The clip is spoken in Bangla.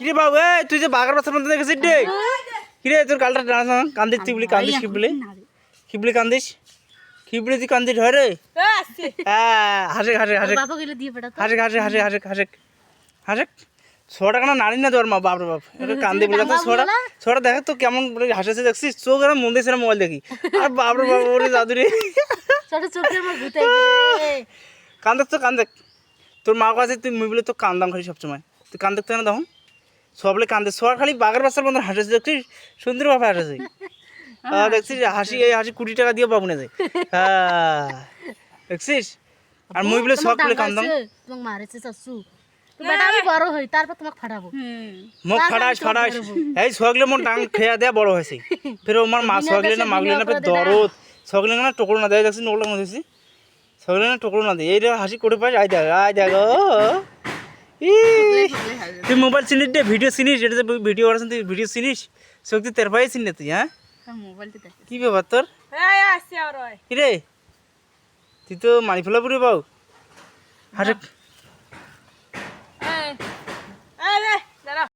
কিরে বাবু এ তুই যে বাঘের বাচ্চার মধ্যে দেখেছিস রে? কিরে তোর গালটা টানা কান্দিস কি বলি কান্দিস কি বলি? কি বলি কান্দিস? কি বলি তুই কান্দিস হয় রে? হ্যাঁ হাসে হাসে হাসে হাসে হাসে হাসে হাসে হাসে হাসে ছোটা কেন নারী না তোর মা বাপরে বাপ? এটা কান্দে বলে তো ছোটা ছোটা দেখ তো কেমন হাসেছে দেখছিস? চোখ এরম মন দিয়েছে মোবাইল দেখি। আর বাপরে বাপ ওরে দাদুরে ছোট চোখে আমার ভূতে কান্দে তো কান্দে তোর মা কাছে তুই মুই বলে তো কান্দাম খালি সবসময়। তুই কান্দে তো না তখন সবলে কান্দে। সবার খালি বাঘের বাচ্চার মধ্যে হাসেছে দেখছিস? সুন্দর ভাবে হাসেছে আহ, দেখছিস? হাসি এই হাসি কুড়ি টাকা দিয়ে পাবো না যায় হ্যাঁ। দেখছিস? আর মুই বলে সব বলে কান্দাম। তোমাকে মারেছে শাশু বেটা আমি বড় হই তারপর তোমাকে ফাটাবো। মুখ ফাটাস ফাটাস। এই ছগলে মোর ডাং খেয়া দেয়া বড় হয়েছে। ফের ওমার মা ছগলে না মাগলে না ফের দরদ। ছগলে না টুকরো না দেয় দেখছি নোলা মধ্যে ছগলে না টুকরো না দেয়। এই হাসি করে পাই আই দেখ আই দেখ তুই মোবাইল চিনিস দে ভিডিও চিনিস যেটা ভিডিও করেছেন তুই ভিডিও চিনিস? শক্তি তোর ভাই চিনি তুই হ্যাঁ? দেখে। কি ব্যাপার তোর? রে তুই তো মারি ফেলা পুরে পাও হাসে